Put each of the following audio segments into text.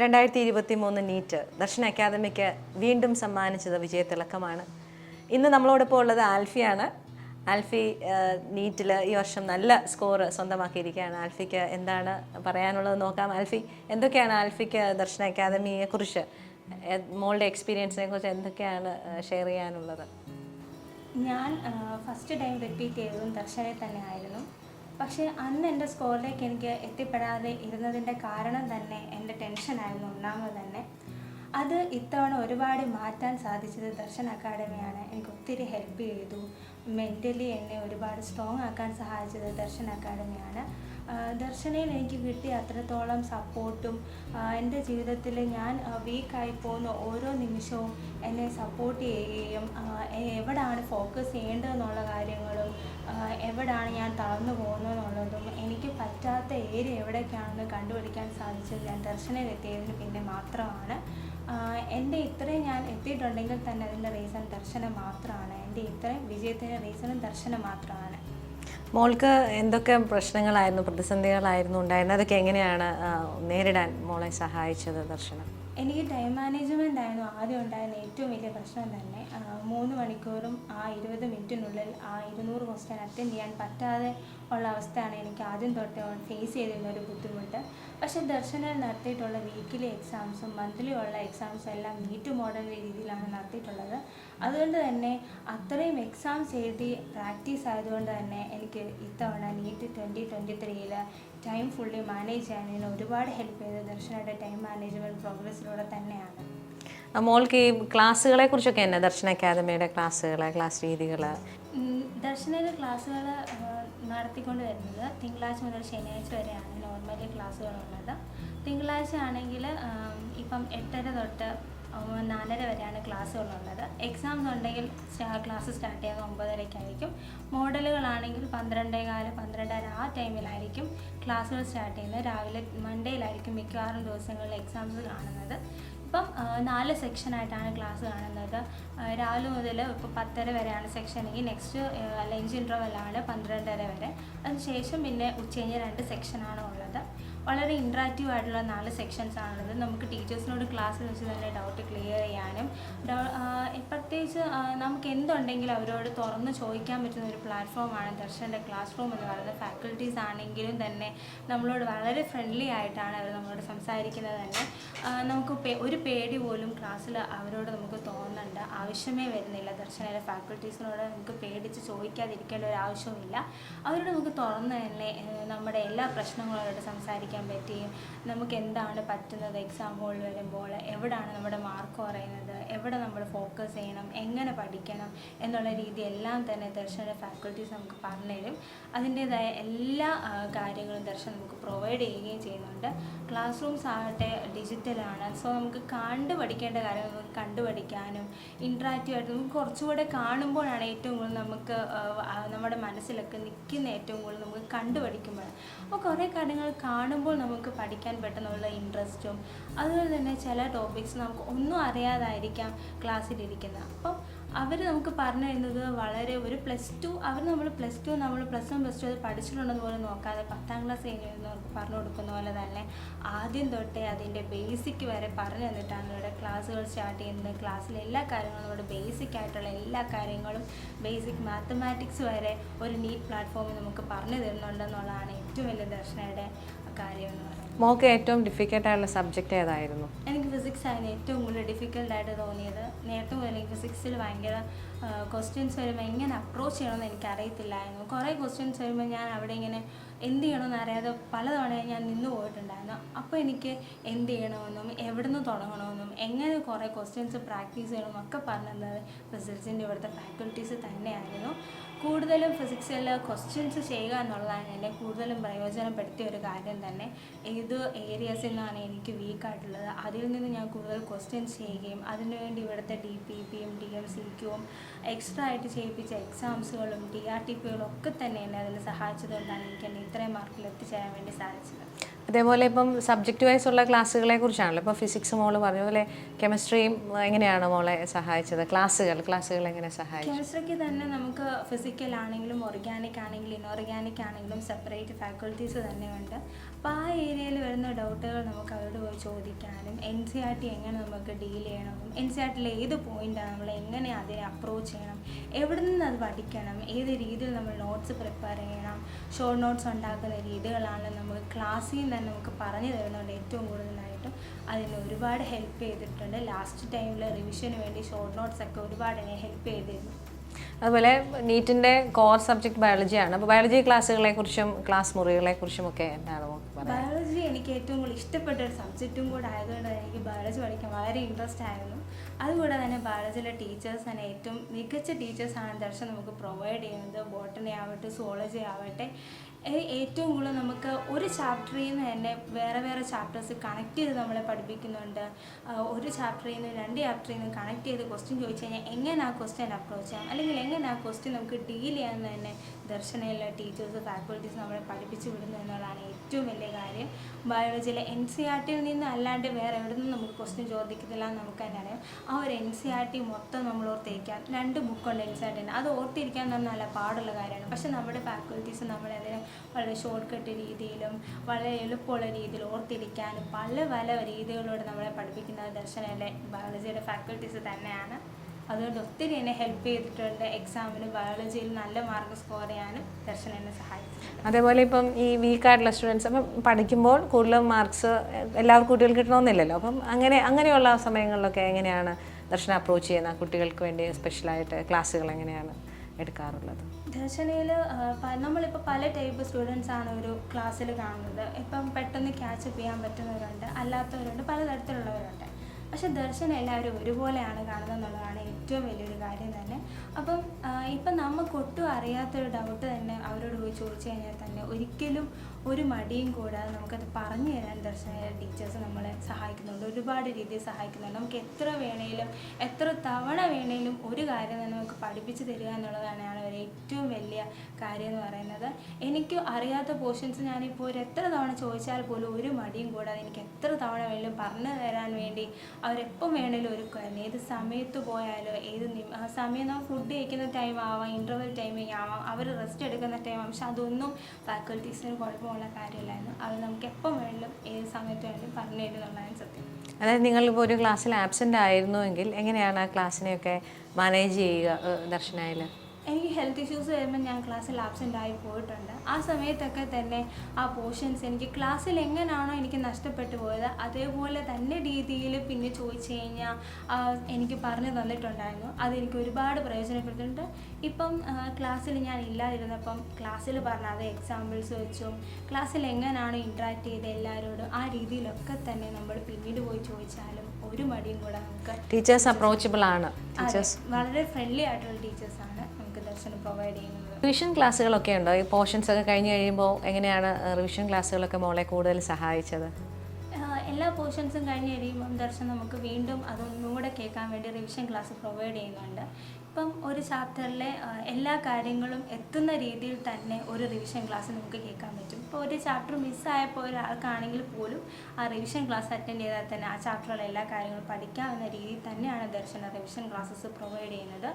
രണ്ടായിരത്തി ഇരുപത്തി മൂന്ന് നീറ്റ് ദർശന അക്കാദമിക്ക് വീണ്ടും സമ്മാനിച്ചത് വിജയത്തിളക്കമാണ് ഇന്ന് നമ്മളോടൊപ്പം ഉള്ളത് ആൽഫിയാണ്. ആൽഫി നീറ്റിൽ ഈ വർഷം നല്ല സ്കോർ സ്വന്തമാക്കിയിരിക്കുകയാണ്. ആൽഫിക്ക് എന്താണ് പറയാനുള്ളത് നോക്കാം. ആൽഫി എന്തൊക്കെയാണ് ആൽഫിക്ക് ദർശന അക്കാദമിയെക്കുറിച്ച് കുറിച്ച് മോളുടെ എക്സ്പീരിയൻസിനെ കുറിച്ച് എന്തൊക്കെയാണ് ഷെയർ ചെയ്യാനുള്ളത്? ഞാൻ ഫസ്റ്റ് ടൈം റിപ്പീറ്റ് ചെയ്തതും ദർശനെ തന്നെ ആയിരുന്നു. പക്ഷേ അന്ന് എന്റെ സ്കോറിലേക്ക് എനിക്ക് എത്തിപ്പെടാതെ ഇരുന്നതിന്റെ കാരണം തന്നെ എന്റെ ടെൻഷനായിരുന്നു ഒന്നാമത് തന്നെ. അത് ഇത്തവണ ഒരുപാട് മാറ്റാൻ സാധിച്ചത് ദർശൻ അക്കാഡമിയാണ്. എനിക്ക് ഒത്തിരി ഹെൽപ്പ് ചെയ്തു. മെന്റലി എന്നെ ഒരുപാട് സ്ട്രോങ് ആക്കാൻ സഹായിച്ചത് ദർശൻ അക്കാഡമിയാണ്. ദർശനയിൽ എനിക്ക് കിട്ടിയ അത്രത്തോളം സപ്പോർട്ടും എന്റെ ജീവിതത്തിൽ ഞാൻ വീക്കായി പോകുന്ന ഓരോ നിമിഷവും എന്നെ സപ്പോർട്ട് ചെയ്യുകയും എവിടാണ് ഫോക്കസ് ചെയ്യേണ്ടതെന്നുള്ള കാര്യങ്ങളും എവിടാണ് ഞാൻ തളർന്നു പോകുന്നതെന്നുള്ളതും എനിക്ക് പറ്റാത്ത ഏരിയ എവിടേക്കാണെന്ന് കണ്ടുപിടിക്കാൻ സാധിച്ചത് ഞാൻ ദർശനയിലെത്തിയതിന് പിന്നെ മാത്രമാണ്. എന്റെ ഇത്രയും ഞാൻ എത്തിയിട്ടുണ്ടെങ്കിൽ തന്നെ അതിന്റെ റീസൺ ദർശനം മാത്രമാണ്. എന്റെ ഇത്രയും വിജയത്തിന്റെ റീസണും ദർശനം മാത്രമാണ്. മോൾക്ക് എന്തൊക്കെ പ്രശ്നങ്ങളായിരുന്നു പ്രതിസന്ധികളായിരുന്നു ഉണ്ടായിരുന്നത്? അതൊക്കെ എങ്ങനെയാണ് നേരിടാൻ മോളെ സഹായിച്ചത് ദർശനം? എനിക്ക് ടൈം മാനേജ്മെന്റ് ആയിരുന്നു ആദ്യം ഉണ്ടായിരുന്ന ഏറ്റവും വലിയ പ്രശ്നം തന്നെ. മൂന്ന് മണിക്കൂറും ആ ഇരുപത് മിനിറ്റിനുള്ളിൽ ആ ഇരുന്നൂറ് ക്വസ്റ്റ്യൻ അറ്റൻഡ് ചെയ്യാൻ പറ്റാതെ ഉള്ള അവസ്ഥയാണ് എനിക്ക് ആദ്യം തൊട്ട് ഫേസ് ചെയ്തിരുന്ന ഒരു ബുദ്ധിമുട്ട്. പക്ഷെ ദർശനം നടത്തിയിട്ടുള്ള വീക്കിലി എക്സാംസും മന്ത്ലി ഉള്ള എക്സാംസും എല്ലാം നീറ്റ് മോഡൽ രീതിയിലാണ് നടത്തിയിട്ടുള്ളത്. അതുകൊണ്ട് തന്നെ അത്രയും എക്സാംസ് എഴുതി പ്രാക്ടീസ് ആയതുകൊണ്ട് തന്നെ എനിക്ക് ഇത്തവണ നീറ്റ് ട്വന്റി ട്വന്റി ത്രീയിൽ ടൈം ഫുള്ളി മാനേജ് ചെയ്യാൻ ഒരുപാട് ഹെൽപ്പ് ചെയ്തത് ദർശനയുടെ ടൈം മാനേജ്മെന്റ് പ്രോഗ്രസ്സിലൂടെ തന്നെയാണ്. മോൾക്ക് ഈ ക്ലാസ്സുകളെ കുറിച്ചൊക്കെ തന്നെ ദർശന അക്കാദമിയുടെ ക്ലാസ്സുകൾ ക്ലാസ് രീതികൾ ദർശനയുടെ ക്ലാസ്സുകൾ നടത്തിക്കൊണ്ട് വരുന്നത് തിങ്കളാഴ്ച മുതൽ ശനിയാഴ്ച വരെയാണ് നോർമലി ക്ലാസ്സുകളുള്ളത് തിങ്കളാഴ്ച ആണെങ്കിൽ ഇപ്പം എട്ടര തൊട്ട് നാലര വരെയാണ് ക്ലാസ്സുകളുള്ളത് എക്സാംസ് ഉണ്ടെങ്കിൽ ക്ലാസ് സ്റ്റാർട്ട് ചെയ്യുന്നത് ഒമ്പതരയ്ക്കായിരിക്കും. മോഡലുകളാണെങ്കിൽ പന്ത്രണ്ടേകാൽ പന്ത്രണ്ടര ആ ടൈമിലായിരിക്കും ക്ലാസ്സുകൾ സ്റ്റാർട്ട് ചെയ്യുന്നത്. രാവിലെ മൺഡേയിലായിരിക്കും മിക്കവാറും ദിവസങ്ങളിൽ എക്സാംസ് കാണുന്നത്. ഇപ്പം നാല് സെക്ഷനായിട്ടാണ് ക്ലാസ് കാണുന്നത്. രാവിലെ മുതൽ ഇപ്പോൾ പത്തര വരെയാണ് സെക്ഷൻ എങ്കിൽ നെക്സ്റ്റ് ലഞ്ച് ഇന്റർവെല്ലാണ് പന്ത്രണ്ടര വരെ. അതിനുശേഷം പിന്നെ ഉച്ചകഴിഞ്ഞ് രണ്ട് സെക്ഷനാണ് വളരെ ഇൻട്രാക്റ്റീവ് ആയിട്ടുള്ള നാല് സെക്ഷൻസ് ആണുള്ളത്. നമുക്ക് ടീച്ചേഴ്സിനോട് ക്ലാസ്സിൽ വെച്ച് തന്നെ ഡൗട്ട് ക്ലിയർ ചെയ്യാനും പ്രത്യേകിച്ച് നമുക്ക് എന്തുണ്ടെങ്കിലും അവരോട് തുറന്ന് ചോദിക്കാൻ പറ്റുന്ന ഒരു പ്ലാറ്റ്ഫോമാണ് ദർശന്റെ ക്ലാസ് റൂം എന്ന് പറയുന്നത്. ഫാക്കൽറ്റീസ് ആണെങ്കിലും തന്നെ നമ്മളോട് വളരെ ഫ്രണ്ട്ലി ആയിട്ടാണ് അവർ നമ്മളോട് സംസാരിക്കുന്നത് തന്നെ. നമുക്ക് ഒരു പേടി പോലും ക്ലാസ്സിൽ അവരോട് നമുക്ക് തോന്നണ്ട ആവശ്യമേ വരുന്നില്ല. ദർശനയിലെ ഫാക്കൽറ്റീസിനോട് നമുക്ക് പേടിച്ച് ചോദിക്കാതിരിക്കേണ്ട ഒരു ആവശ്യവുമില്ല. അവരോട് നമുക്ക് തുറന്ന് തന്നെ നമ്മുടെ എല്ലാ പ്രശ്നങ്ങളോട് സംസാരിക്കാൻ പറ്റുകയും നമുക്ക് എന്താണ് പറ്റുന്നത് എക്സാം ഹോളിൽ വരുമ്പോൾ എവിടാണ് നമ്മുടെ മാർക്ക് കുറയുന്നത് എവിടെ നമ്മൾ ഫോക്കസ് ചെയ്യണം എങ്ങനെ പഠിക്കണം എന്നുള്ള രീതി എല്ലാം തന്നെ ദർശന ഫാക്കൽറ്റീസ് നമുക്ക് പറഞ്ഞുതരും. അതിന്റേതായ എല്ലാ കാര്യങ്ങളും ദർശനം നമുക്ക് പ്രൊവൈഡ് ചെയ്യുകയും ചെയ്യുന്നുണ്ട്. ക്ലാസ് റൂംസ് ആകട്ടെ ഡിജിറ്റലാണ് സോ നമുക്ക് കണ്ട് പഠിക്കേണ്ട കാര്യങ്ങൾ നമുക്ക് കണ്ടു പഠിക്കാനും ഇൻട്രാക്റ്റീവ് ആയിട്ട് നമുക്ക് കുറച്ചുകൂടെ കാണുമ്പോഴാണ് ഏറ്റവും കൂടുതൽ നമുക്ക് നമ്മുടെ മനസ്സിലൊക്കെ നിൽക്കുന്ന ഏറ്റവും കൂടുതൽ നമുക്ക് കണ്ടു പഠിക്കുമ്പോഴാണ് അപ്പോൾ കുറേ കാര്യങ്ങൾ കാണുമ്പോൾ നമുക്ക് പഠിക്കാൻ പെട്ടെന്നുള്ള ഇൻട്രസ്റ്റും അതുപോലെ തന്നെ ചില ടോപ്പിക്സ് നമുക്ക് ഒന്നും അറിയാതായിരിക്കാം ക്ലാസ്സിലിരിക്കുന്നത് അപ്പം അവർ നമുക്ക് പറഞ്ഞു തരുന്നത് വളരെ ഒരു പ്ലസ് ടു അവർ നമ്മൾ പ്ലസ് ടു നമ്മൾ പ്ലസ് വൺ പ്ലസ് ടു അത് പഠിച്ചിട്ടുണ്ടെന്ന് പോലും നോക്കാതെ പത്താം ക്ലാസ് കഴിഞ്ഞവർക്ക് പറഞ്ഞു കൊടുക്കുന്ന പോലെ തന്നെ ആദ്യം തൊട്ടേ അതിന്റെ ബേസിക് വരെ പറഞ്ഞു തന്നിട്ടാണ് ഇവിടെ ക്ലാസ്സുകൾ സ്റ്റാർട്ട് ചെയ്യുന്നത്. ക്ലാസ്സിലെ എല്ലാ കാര്യങ്ങളും നമ്മുടെ ബേസിക് ആയിട്ടുള്ള എല്ലാ കാര്യങ്ങളും ബേസിക് മാത്തമാറ്റിക്സ് വരെ ഒരു നീറ്റ് പ്ലാറ്റ്ഫോമിൽ നമുക്ക് പറഞ്ഞു തരുന്നുണ്ടെന്നുള്ളതാണ് ഏറ്റവും വലിയ ദർശനയുടെ കാര്യം എന്ന് പറയുന്നത്. മോൾക്ക് ഏറ്റവും ഡിഫിക്കൽട്ട് ആയിട്ടുള്ള സബ്ജക്റ്റ് ഏതായിരുന്നു? എനിക്ക് ഫിസിക്സ് ആയിരുന്നു ഏറ്റവും കൂടുതൽ ഡിഫിക്കൽട്ടായിട്ട് തോന്നിയത്. നേരത്തെ മുതൽ എനിക്ക് ഫിസിക്സിൽ ഭയങ്കര ക്വസ്റ്റ്യൻസ് വരുമ്പോൾ എങ്ങനെ അപ്രോച്ച് ചെയ്യണമെന്ന് എനിക്ക് അറിയത്തില്ലായിരുന്നു കുറേ ക്വസ്റ്റ്യൻസ് വരുമ്പോൾ ഞാൻ അവിടെ ഇങ്ങനെ എന്ത് ചെയ്യണമെന്ന് അറിയാതെ പലതവണ ഞാൻ നിന്ന് പോയിട്ടുണ്ടായിരുന്നു. അപ്പോൾ എനിക്ക് എന്ത് ചെയ്യണമെന്നും എവിടെ നിന്ന് തുടങ്ങണമെന്നും എങ്ങനെ കുറേ ക്വസ്റ്റ്യൻസ് പ്രാക്ടീസ് ചെയ്യണമെന്നും ഒക്കെ പറഞ്ഞത് ഫിസിക്സിന്റെ ഇവിടുത്തെ ഫാക്കൽറ്റീസ് തന്നെയായിരുന്നു. കൂടുതലും ഫിസിക്സിൽ ക്വസ്റ്റ്യൻസ് ചെയ്യുക എന്നുള്ളതാണ് എന്നെ കൂടുതലും പ്രയോജനപ്പെടുത്തിയ ഒരു കാര്യം തന്നെ. ഏത് ഏരിയാസിൽ നിന്നാണ് എനിക്ക് വീക്കായിട്ടുള്ളത് അതിൽ നിന്ന് ഞാൻ കൂടുതൽ ക്വസ്റ്റ്യൻസ് ചെയ്യുകയും അതിനുവേണ്ടി ഇവിടുത്തെ ഡി പി പിയും ഡി എം സി ക്യൂവും എക്സ്ട്രാ ആയിട്ട് ചെയ്യിപ്പിച്ച എക്സാംസുകളും ഡി ആർ ടി പികളും ഒക്കെ തന്നെ എന്നെ അതിൽ സഹായിച്ചതുകൊണ്ടാണ് എനിക്ക് എന്നെ ഇത്രയും മാർക്കിൽ എത്തിച്ചേരാൻ വേണ്ടി സാധിച്ചത്. ഇതേപോലെ ഇപ്പം സബ്ജക്റ്റ് വൈസ് ഉള്ള ക്ലാസ്സുകളെ കുറിച്ചാണല്ലോ ഇപ്പോൾ ഫിസിക്സ് മോൾ പറഞ്ഞ പോലെ കെമിസ്ട്രിയും എങ്ങനെയാണ് മോളെ സഹായിച്ചത്? ക്ലാസ്സുകൾ ക്ലാസ്സുകൾ എങ്ങനെ സഹായിച്ചു? കെമിസ്ട്രിക്ക് തന്നെ നമുക്ക് ഫിസിക്കൽ ആണെങ്കിലും ഓർഗാനിക് ആണെങ്കിലും ഇനോർഗാനിക് ആണെങ്കിലും സെപ്പറേറ്റ് ഫാക്കൾട്ടീസ് തന്നെയുണ്ട് അപ്പോൾ ആ ഏരിയയിൽ വരുന്ന ഡൗട്ടുകൾ നമുക്ക് അവരോട് പോയി ചോദിക്കാനും എൻ സി ആർ ടി എങ്ങനെ നമുക്ക് ഡീൽ ചെയ്യണം എൻ സി ആർ ടിയിലെ ഏത് പോയിന്റാണ് നമ്മൾ എങ്ങനെ അതിനെ അപ്രോച്ച് ചെയ്യണം എവിടെ നിന്ന് അത് പഠിക്കണം ഏത് രീതിയിൽ നമ്മൾ നോട്ട്സ് പ്രിപ്പയർ ചെയ്യണം ഷോർട്ട് നോട്ട്സ് ഉണ്ടാക്കുന്ന രീതികളാണ് നമ്മൾ ക്ലാസ്സിൽ നിന്ന് നമുക്ക് പറഞ്ഞു തരുന്നുണ്ട് ഏറ്റവും കൂടുതലായിട്ടും. അതിന് ഒരുപാട് ഹെൽപ്പ് ചെയ്തിട്ടുണ്ട്. ലാസ്റ്റ് ടൈമിൽ റിവിഷന് വേണ്ടി ഷോർട്ട് നോട്ട്സ് ഒക്കെ ഒരുപാട് എന്നെ ഹെൽപ്പ് ചെയ്തിരുന്നു. അതുപോലെ നീറ്റിന്റെ കോർ സബ്ജക്റ്റ് ആണ്. അപ്പോൾ ബയോളജി ക്ലാസ്സുകളെ കുറിച്ചും ക്ലാസ് മുറികളെ കുറിച്ചും ഒക്കെ എന്താണ് ബയോളജി എനിക്ക് ഏറ്റവും കൂടുതൽ ഇഷ്ടപ്പെട്ട ഒരു സബ്ജക്റ്റും കൂടെ ആയതുകൊണ്ട് തന്നെ എനിക്ക് ബയോളജി പഠിക്കാൻ വളരെ ഇൻട്രസ്റ്റ് ആയിരുന്നു. അതുകൂടെ തന്നെ ബയോളജിയിലെ ടീച്ചേഴ്സ് തന്നെ ഏറ്റവും മികച്ച ടീച്ചേഴ്സാണ് ദർശനം നമുക്ക് പ്രൊവൈഡ് ചെയ്യുന്നത്. ബോട്ടണി ആവട്ടെ സോളജി ആവട്ടെ ഏറ്റവും കൂടുതൽ നമുക്ക് ഒരു ചാപ്റ്ററിൽ നിന്ന് തന്നെ വേറെ വേറെ ചാപ്റ്റേഴ്സ് കണക്ട് ചെയ്ത് നമ്മളെ പഠിപ്പിക്കുന്നുണ്ട്. ഒരു ചാപ്റ്ററിൽ നിന്ന് രണ്ട് ചാപ്റ്ററിൽ നിന്ന് കണക്ട് ചെയ്ത് ക്വസ്റ്റ്യൻ ചോദിച്ചു കഴിഞ്ഞാൽ എങ്ങനെ ആ ക്വസ്റ്റ്യൻ അപ്രോച്ച് ചെയ്യാം? അല്ലെങ്കിൽ എങ്ങനെ ആ ക്വസ്റ്റ്യൻ നമുക്ക് ഡീൽ ചെയ്യാമെന്ന് തന്നെ ദർശനയിലെ ടീച്ചേഴ്സ് ഫാക്കൾട്ടീസ് നമ്മളെ പഠിപ്പിച്ചു വിടുന്നു എന്നുള്ളതാണ് ഏറ്റവും വലിയ കാര്യം. ബയോളജിയിലെ എൻ സി ആർ ടിയിൽ നിന്ന് അല്ലാണ്ട് വേറെ എവിടെ നിന്നും നമുക്ക് ക്വസ്റ്റ്യൻ ചോദിക്കത്തില്ല എന്ന് നമുക്ക് തന്നെ അറിയാം. ആ ഒരു എൻ സി ആർ ടി മൊത്തം നമ്മൾ ഓർത്തിരിക്കാം. രണ്ട് ബുക്കുണ്ട് എൻ സി ആർ ടി അത് ഓർത്തിരിക്കാൻ തന്നെ നല്ല പാടുള്ള കാര്യമാണ്. പക്ഷെ നമ്മുടെ ഫാക്കൾട്ടീസ് നമ്മളെ അതിനെ വളരെ ഷോർട്ട് കട്ട് രീതിയിലും വളരെ എളുപ്പമുള്ള രീതിയിൽ ഓർത്തിരിക്കാനും പല പല രീതികളിലൂടെ നമ്മളെ പഠിപ്പിക്കുന്ന ദർശനയിലെ ബയോളജിയുടെ ഫാക്കൾട്ടീസ് തന്നെയാണ്. അതുകൊണ്ട് ഒത്തിരി എന്നെ ഹെൽപ്പ് ചെയ്തിട്ടുണ്ട്. എക്സാമിന് ബയോളജിയിൽ നല്ല മാർക്ക് സ്കോർ ചെയ്യാനും ദർശൻ എന്നെ സഹായിച്ചു അതേപോലെ ഇപ്പം ഈ വീക്കായിട്ടുള്ള സ്റ്റുഡൻസ് അപ്പം പഠിക്കുമ്പോൾ കൂടുതൽ മാർക്സ് എല്ലാവർക്കും കുട്ടികൾക്ക് കിട്ടണമെന്നില്ലല്ലോ. അപ്പം അങ്ങനെ അങ്ങനെയുള്ള സമയങ്ങളിലൊക്കെ എങ്ങനെയാണ് ദർശന അപ്രോച്ച് ചെയ്യുന്ന കുട്ടികൾക്ക് വേണ്ടി സ്പെഷ്യലായിട്ട് ക്ലാസ്സുകൾ എങ്ങനെയാണ് എടുക്കാറുള്ളത്? ദർശനയിൽ നമ്മളിപ്പോൾ പല ടൈപ്പ് സ്റ്റുഡൻസ് ആണ് ഒരു ക്ലാസ്സിൽ കാണുന്നത്. ഇപ്പം പെട്ടെന്ന് ക്യാച്ചപ്പ് ചെയ്യാൻ പറ്റുന്നവരുണ്ട് അല്ലാത്തവരുണ്ട് പലതരത്തിലുള്ളവരുണ്ട്. പക്ഷെ ദർശനം എല്ലാവരും ഒരുപോലെയാണ് കാണുന്നത് എന്നുള്ളതാണ് ഏറ്റവും വലിയൊരു കാര്യം തന്നെ. അപ്പം ഇപ്പം നമുക്കൊട്ടും അറിയാത്തൊരു ഡൗട്ട് തന്നെ അവരോട് പോയി ചോദിച്ചു കഴിഞ്ഞാൽ തന്നെ ഒരിക്കലും ഒരു മടിയും കൂടാതെ നമുക്കത് പറഞ്ഞു തരാൻ ദർശന ടീച്ചേഴ്സ് നമ്മളെ സഹായിക്കുന്നുണ്ട്. ഒരുപാട് രീതിയിൽ സഹായിക്കുന്നുണ്ട്. നമുക്ക് എത്ര വേണേലും എത്ര തവണ വേണേലും ഒരു കാര്യം തന്നെ നമുക്ക് പഠിപ്പിച്ച് തരിക എന്നുള്ളതാണ് ഒരു ഏറ്റവും വലിയ കാര്യം എന്ന് പറയുന്നത്. എനിക്ക് അറിയാത്ത പോർഷൻസ് ഞാനിപ്പോൾ ഒരു എത്ര തവണ ചോദിച്ചാൽ പോലും ഒരു മടിയും കൂടാതെ എനിക്ക് എത്ര തവണ വേണേലും പറഞ്ഞു തരാൻ വേണ്ടി അവരെപ്പം വേണേലും ഒരുക്കുമായിരുന്നു ഏത് സമയത്ത് പോയാലോ ഏത് സമയം നമ്മൾ ഫുഡ് കഴിക്കുന്ന ടൈം ആവാം ഇന്റർവെൽ ടൈമിങ് ആവാം അവർ റെസ്റ്റ് എടുക്കുന്ന ടൈം ആവാം. പക്ഷെ അതൊന്നും ഫാക്കൽറ്റീസിന് കുഴപ്പമുള്ള കാര്യമല്ലായിരുന്നു. അത് നമുക്ക് എപ്പം വേണമെങ്കിലും ഏത് സമയത്ത് വേണമെങ്കിലും പറഞ്ഞു തരും എന്നുള്ളതാണ് സത്യം. അതായത് നിങ്ങളിപ്പോൾ ഒരു ക്ലാസ്സിൽ ആബ്സെന്റ് ആയിരുന്നുവെങ്കിൽ എങ്ങനെയാണ് ആ ക്ലാസ്സിനെയൊക്കെ മാനേജ് ചെയ്യുക ദർശനായാലും? എനിക്ക് ഹെൽത്ത് ഇഷ്യൂസ് വരുമ്പോൾ ഞാൻ ക്ലാസ്സിൽ ആബ്സെന്റ് ആയി പോയിട്ടുണ്ട്. ആ സമയത്തൊക്കെ തന്നെ ആ പോർഷൻസ് എനിക്ക് ക്ലാസ്സിൽ എങ്ങനെയാണോ എനിക്ക് നഷ്ടപ്പെട്ടു പോയത് അതേപോലെ തന്നെ രീതിയിൽ പിന്നെ ചോദിച്ചു കഴിഞ്ഞാൽ എനിക്ക് പറഞ്ഞു തന്നിട്ടുണ്ടായിരുന്നു. അതെനിക്ക് ഒരുപാട് പ്രയോജനപ്പെട്ടിട്ടുണ്ട് ഇപ്പം ക്ലാസ്സിൽ ഞാൻ ഇല്ലാതിരുന്നപ്പം ക്ലാസ്സിൽ പറഞ്ഞ അതേ എക്സാമ്പിൾസ് വെച്ചും ക്ലാസ്സിൽ എങ്ങനെയാണോ ഇൻട്രാക്ട് ചെയ്ത് എല്ലാവരോടും ആ രീതിയിലൊക്കെ തന്നെ നമ്മൾ പിന്നീട് പോയി ചോദിച്ചാലും ഒരു മടിയും കൂടെ നമുക്ക് ടീച്ചേഴ്സ് അപ്രോച്ചബിൾ ആണ്. വളരെ ഫ്രണ്ട്ലി ആയിട്ടുള്ള ടീച്ചേഴ്സാണ് നമുക്ക് പ്രൊവൈഡ് ചെയ്യുന്നത്. റിവിഷൻ ക്ലാസ്സുകളൊക്കെ ഉണ്ടോ? ഈ പോർഷൻസ് ഒക്കെ കഴിഞ്ഞ് കഴിയുമ്പോൾ എങ്ങനെയാണ് റിവിഷൻ ക്ലാസ്സുകളൊക്കെ മോളെ കൂടുതൽ സഹായിച്ചത്? എല്ലാ പോർഷൻസും കഴിഞ്ഞ് കഴിയുമ്പം ദർശനം നമുക്ക് വീണ്ടും അതൊന്നുകൂടെ കേൾക്കാൻ വേണ്ടി റിവിഷൻ ക്ലാസ് പ്രൊവൈഡ് ചെയ്യുന്നുണ്ട്. ഇപ്പം ഒരു ചാപ്റ്ററിലെ എല്ലാ കാര്യങ്ങളും എത്തുന്ന രീതിയിൽ തന്നെ ഒരു റിവിഷൻ ക്ലാസ് നമുക്ക് കേൾക്കാൻ പറ്റും. ഇപ്പോൾ ഒരു ചാപ്റ്റർ മിസ്സായപ്പോൾ ഒരാൾക്കാണെങ്കിൽ പോലും ആ റിവിഷൻ ക്ലാസ് അറ്റൻഡ് ചെയ്താൽ തന്നെ ആ ചാപ്റ്ററിലെ എല്ലാ കാര്യങ്ങളും പഠിക്കാവുന്ന രീതിയിൽ തന്നെയാണ് ദർശന റിവിഷൻ ക്ലാസ്സസ് പ്രൊവൈഡ് ചെയ്യുന്നത്.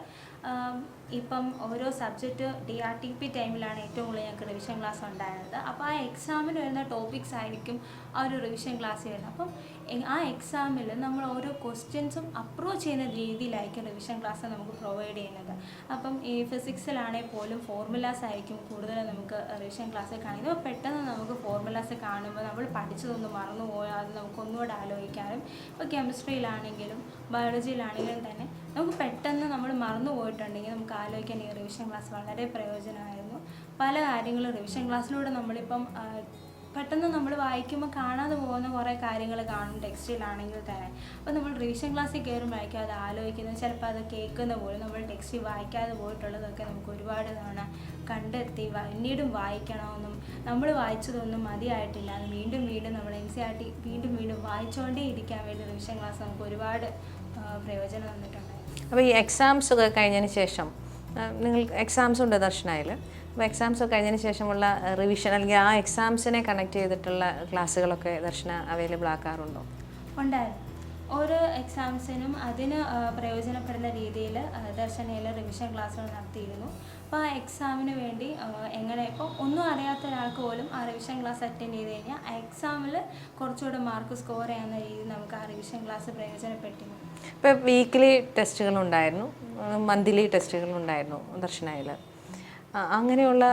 ഇപ്പം ഓരോ subject D R T P ടൈമിലാണ് ഏറ്റവും കൂടുതൽ ഞങ്ങൾക്ക് റിവിഷൻ ക്ലാസ് ഉണ്ടായിരുന്നത്. അപ്പോൾ ആ എക്സാമിന് വരുന്ന ടോപ്പിക്സ് ആയിരിക്കും ആ ഒരു റിവിഷൻ ക്ലാസ് വരുന്നത്. അപ്പം ആ എക്സാമിൽ നമ്മൾ ഓരോ ക്വസ്റ്റ്യൻസും അപ്രോച്ച് ചെയ്യുന്ന രീതിയിലായിരിക്കും റിവിഷൻ ക്ലാസ് നമുക്ക് പ്രൊവൈഡ് ചെയ്യുന്നത്. അപ്പം ഈ ഫിസിക്സിലാണെങ്കിൽ പോലും ഫോർമുലാസ് ആയിരിക്കും കൂടുതൽ നമുക്ക് റിവിഷൻ ക്ലാസ്സിൽ കാണിക്കുന്നത് അപ്പോൾ പെട്ടെന്ന് നമുക്ക് ഫോർമുലാസ് കാണുമ്പോൾ നമ്മൾ പഠിച്ചതൊന്നും മറന്നു പോയാൽ നമുക്ക് ഒന്നുകൂടെ ആലോചിക്കാനും ഇപ്പോൾ കെമിസ്ട്രിയിലാണെങ്കിലും ബയോളജിയിലാണെങ്കിലും തന്നെ നമുക്ക് പെട്ടെന്ന് നമ്മൾ മറന്നു പോയിട്ടുണ്ടെങ്കിൽ നമുക്ക് ആലോചിക്കാൻ ഈ റിവിഷൻ ക്ലാസ് വളരെ പ്രയോജനമായിരുന്നു. പല കാര്യങ്ങളും റിവിഷൻ ക്ലാസ്സിലൂടെ നമ്മളിപ്പം പെട്ടെന്ന് നമ്മൾ വായിക്കുമ്പോൾ കാണാതെ പോകുന്ന കുറേ കാര്യങ്ങൾ കാണും ടെക്സ്റ്റിലാണെങ്കിൽ തന്നെ. അപ്പോൾ നമ്മൾ റിവിഷൻ ക്ലാസ്സിൽ കയറുമ്പോഴായിരിക്കും അത് ആലോചിക്കുന്നത്. ചിലപ്പോൾ അത് കേൾക്കുന്ന പോലും നമ്മൾ ടെക്സ്റ്റ് വായിക്കാതെ പോയിട്ടുള്ളതൊക്കെ നമുക്ക് ഒരുപാട് തവണ കണ്ടെത്തി പിന്നീടും വായിക്കണമെന്നും നമ്മൾ വായിച്ചതൊന്നും മതിയായിട്ടില്ല. വീണ്ടും വീണ്ടും നമ്മൾ എൻ സി ആർ ടി വീണ്ടും വീണ്ടും വായിച്ചുകൊണ്ടേ ഇരിക്കാൻ വേണ്ടി റിവിഷൻ ക്ലാസ് നമുക്ക് ഒരുപാട് പ്രയോജനം തന്നിട്ടുണ്ട്. അപ്പോൾ ഈ എക്സാംസ് ഒക്കെ കഴിഞ്ഞതിന് ശേഷം നിങ്ങൾ എക്സാംസ് ഉണ്ട് ദർശനയിൽ അപ്പോൾ എക്സാംസ് ഒക്കെ കഴിഞ്ഞതിന് ശേഷമുള്ള റിവിഷൻ അല്ലെങ്കിൽ ആ എക്സാംസിനെ കണക്ട് ചെയ്തിട്ടുള്ള ക്ലാസ്സുകളൊക്കെ ദർശന അവൈലബിൾ ആക്കാറുണ്ടോ? ഉണ്ടായിരുന്നു. ഓരോ എക്സാംസിനും അതിന് പ്രയോജനപ്പെടുന്ന രീതിയിൽ ദർശനയിൽ റിവിഷൻ ക്ലാസ്സുകൾ നടത്തിയിരുന്നു. അപ്പോൾ ആ എക്സാമിന് വേണ്ടി എങ്ങനെ ഇപ്പോൾ ഒന്നും അറിയാത്ത ഒരാൾക്ക് പോലും ആ റിവിഷൻ ക്ലാസ് അറ്റൻഡ് ചെയ്ത് കഴിഞ്ഞാൽ ആ എക്സാമിൽ കുറച്ചുകൂടെ മാർക്ക് സ്കോർ ചെയ്യാവുന്ന രീതിയിൽ നമുക്ക് ആ റിവിഷൻ ക്ലാസ് പ്രയോജനപ്പെട്ടിരുന്നു. ഇപ്പോൾ വീക്ക്ലി ടെസ്റ്റുകളുണ്ടായിരുന്നു മന്ത്ലി ടെസ്റ്റുകളുണ്ടായിരുന്നു ദർശനയിൽ. അങ്ങനെയുള്ള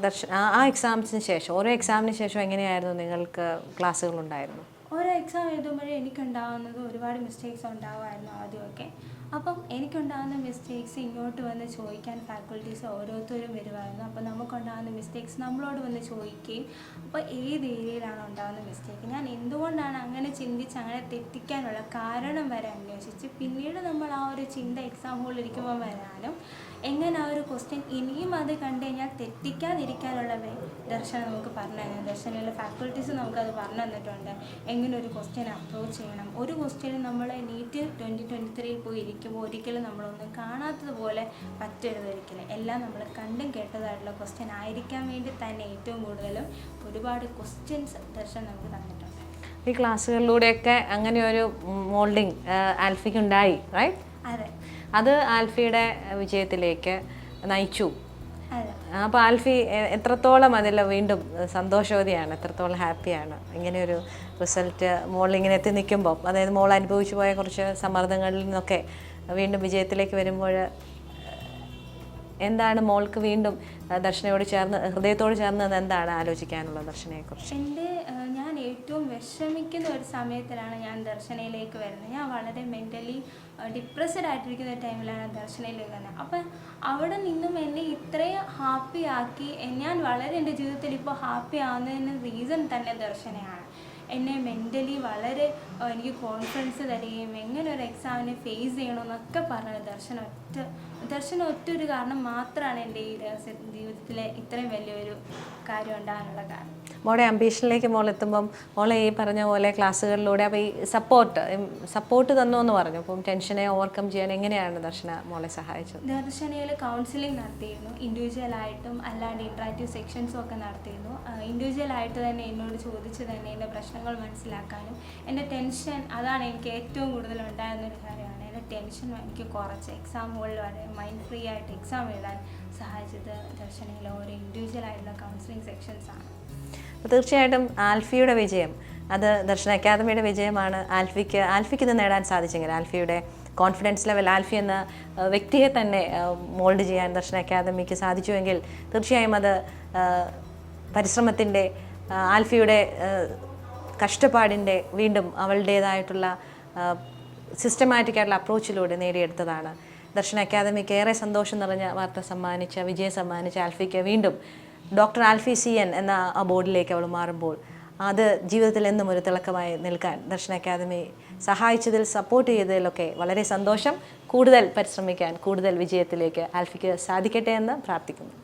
ദർശ ആ എക്സാംസിന് ശേഷം ഓരോ എക്സാമിന് ശേഷം എങ്ങനെയായിരുന്നു നിങ്ങൾക്ക് ക്ലാസ്സുകൾ ഉണ്ടായിരുന്നു ഓരോ എക്സാം എഴുതുമ്പോഴേ എനിക്കുണ്ടാവുന്നത് ഒരുപാട് മിസ്റ്റേക്സ് ഉണ്ടാവുമായിരുന്നു ആദ്യമൊക്കെ. അപ്പം എനിക്കുണ്ടാകുന്ന മിസ്റ്റേക്സ് ഇങ്ങോട്ട് വന്ന് ചോദിക്കാൻ ഫാക്കൽറ്റീസ് ഓരോരുത്തരും വരുമായിരുന്നു അപ്പോൾ നമുക്കുണ്ടാകുന്ന മിസ്റ്റേക്സ് നമ്മളോട് വന്ന് ചോദിക്കുകയും അപ്പോൾ ഏത് ഏരിയയിലാണ് ഉണ്ടാകുന്ന മിസ്റ്റേക്ക് ഞാൻ എന്തുകൊണ്ടാണ് അങ്ങനെ ചിന്തിച്ച് അങ്ങനെ തെറ്റിക്കാനുള്ള കാരണം വരെ അന്വേഷിച്ച് പിന്നീട് നമ്മൾ ആ ഒരു ചിന്ത എക്സാം ഹോളിൽ ഇരിക്കുമ്പോൾ വരാനും എങ്ങനെ ആ ഒരു ക്വസ്റ്റ്യൻ ഇനിയും അത് കണ്ടു കഴിഞ്ഞാൽ തെറ്റിക്കാതിരിക്കാനുള്ള ദർശനം നമുക്ക് പറഞ്ഞു തന്നെ ദർശനയിലെ ഫാക്കൽറ്റീസ് നമുക്കത് പറഞ്ഞു തന്നിട്ടുണ്ട്. എങ്ങനെ ഒരു ക്വസ്റ്റ്യൻ അപ്രോച്ച് ചെയ്യണം? ഒരു ക്വസ്റ്റ്യൻ നമ്മൾ നീറ്റ് ട്വന്റി ട്വന്റി ത്രീയിൽ പോയി ഇരിക്കുമ്പോൾ ഒരിക്കലും നമ്മളൊന്നും കാണാത്തതുപോലെ പറ്റരുത് ഒരിക്കലും. എല്ലാം നമ്മൾ കണ്ടും കേട്ടതായിട്ടുള്ള ക്വസ്റ്റ്യൻ ആയിരിക്കാൻ വേണ്ടി തന്നെ ഏറ്റവും കൂടുതലും ഒരുപാട് ക്വസ്റ്റ്യൻസ് ദർശൻ നമുക്ക് തന്നിട്ടുണ്ട്. ഈ ക്ലാസ്സുകളിലൂടെയൊക്കെ അങ്ങനെ ഒരു മോൾഡിങ് ആൽഫിക്ക് ഉണ്ടായി റൈറ്റ് അതെ. അത് ആൽഫിയുടെ വിജയത്തിലേക്ക് നയിച്ചു. അപ്പോൾ ആൽഫി എത്രത്തോളം അതിൽ വീണ്ടും സന്തോഷവതിയാണ് എത്രത്തോളം ഹാപ്പിയാണ്? ഇങ്ങനെ ഒരു റിസൾട്ട് മോൾ ഇങ്ങനെ എത്തി നിൽക്കുമ്പോൾ അതായത് മോൾ അനുഭവിച്ചു പോയ കുറച്ച് സമ്മർദ്ദങ്ങളിൽ നിന്നൊക്കെ വീണ്ടും വിജയത്തിലേക്ക് വരുമ്പോൾ എന്താണ് മോൾക്ക് വീണ്ടും ദർശനയോട് ചേർന്ന് ഹൃദയത്തോട് ചേർന്ന് നിന്ന് എന്താണ് ആലോചിക്കാനുള്ളത് ദർശനയെക്കുറിച്ച്? എന്റെ ഞാൻ ഏറ്റവും വിഷമിക്കുന്ന ഒരു സമയത്തിലാണ് ഞാൻ ദർശനയിലേക്ക് വരുന്നത്. ഞാൻ വളരെ മെന്റലി ഡിപ്രസ്ഡ് ആയിട്ടിരിക്കുന്ന ടൈമിലാണ് ദർശനയിലേക്ക് വരുന്നത്. അപ്പം അവിടെ നിന്നും എന്നെ ഇത്രയും ഹാപ്പി ആക്കി ഞാൻ വളരെ എന്റെ ജീവിതത്തിൽ ഇപ്പോൾ ഹാപ്പി ആവുന്നതിന് റീസൺ തന്നെ ദർശനയാണ്. എന്നെ മെന്റലി വളരെ എനിക്ക് കോൺഫിഡൻസ് തരികയും എങ്ങനെ ഒരു എക്സാമിനെ ഫേസ് ചെയ്യണമെന്നൊക്കെ പറഞ്ഞ ദർശനം ഒറ്റ ദർശനം ഒറ്റ ഒരു കാരണം മാത്രമാണ് എന്റെ ഈ ജീവിതത്തിലെ ഇത്രയും വലിയൊരു കാര്യം ഉണ്ടാകാനുള്ള കാരണം. മോളെ അംബീഷനിലേക്ക് മോൾ എത്തുമ്പം മോളെ ഈ പറഞ്ഞ പോലെ ക്ലാസ്സുകളിലൂടെ അപ്പോൾ ഈ സപ്പോർട്ട് സപ്പോർട്ട് തന്നു എന്ന് പറഞ്ഞു. അപ്പം ടെൻഷനെ ഓവർകം ചെയ്യാൻ എങ്ങനെയാണ് ദർശന മോളെ സഹായിച്ചത്? ദർശനയിൽ കൗൺസിലിംഗ് നടത്തിയിരുന്നു. ഇൻഡിവിജ്വൽ ആയിട്ടും അല്ലാണ്ട് ഇൻട്രാക്റ്റീവ് സെക്ഷൻസും ഒക്കെ നടത്തിയിരുന്നു. ഇൻഡിവിജ്വൽ ആയിട്ട് തന്നെ എന്നോട് ചോദിച്ച് തന്നെ എന്റെ പ്രശ്നങ്ങൾ മനസ്സിലാക്കാനും എന്റെ ടെൻഷൻ അതാണ് എനിക്ക് ഏറ്റവും കൂടുതൽ ഉണ്ടായിരുന്ന ഒരു ടെൻഷൻ എനിക്ക് കുറച്ച് എക്സാം ഹോളിൽ വരെ മൈൻഡ് ഫ്രീ ആയിട്ട് എക്സാം എഴുതാൻ സഹായിച്ചത് ദർശനയിലെ ഓരോ ഇൻഡിവിജ്വൽ ആയിട്ടുള്ള കൗൺസിലിംഗ് സെക്ഷൻസ് ആണ്. അപ്പോൾ തീർച്ചയായിട്ടും ആൽഫിയുടെ വിജയം അത് ദർശന അക്കാദമിയുടെ വിജയമാണ്. ആൽഫിക്ക് ആൽഫിക്ക് ഇത് നേടാൻ സാധിച്ചെങ്കിൽ ആൽഫിയുടെ കോൺഫിഡൻസ് ലെവൽ ആൽഫി എന്ന വ്യക്തിയെ തന്നെ മോൾഡ് ചെയ്യാൻ ദർശന അക്കാദമിക്ക് സാധിച്ചുവെങ്കിൽ തീർച്ചയായും അത് പരിശ്രമത്തിന്റെ ആൽഫിയുടെ കഷ്ടപ്പാടിന്റെ വീണ്ടും അവളുടേതായിട്ടുള്ള സിസ്റ്റമാറ്റിക് ആയിട്ടുള്ള അപ്രോച്ചിലൂടെ നേടിയെടുത്തതാണ്. ദർശന അക്കാദമിക്ക് ഏറെ സന്തോഷം നിറഞ്ഞ വാർത്ത സമ്മാനിച്ച വിജയം സമ്മാനിച്ച ആൽഫിക്ക് വീണ്ടും ഡോക്ടർ ആൽഫി സി എൻ എന്ന ആ ബോർഡിലേക്ക് അവൾ മാറുമ്പോൾ അത് ജീവിതത്തിൽ എന്നും ഒരു തിളക്കമായി നിൽക്കാൻ ദർശന അക്കാദമി സഹായിച്ചതിൽ സപ്പോർട്ട് ചെയ്തതിലൊക്കെ വളരെ സന്തോഷം. കൂടുതൽ പരിശ്രമിക്കാൻ കൂടുതൽ വിജയത്തിലേക്ക് ആൽഫിക്ക് സാധിക്കട്ടെ എന്ന് പ്രാർത്ഥിക്കുന്നു.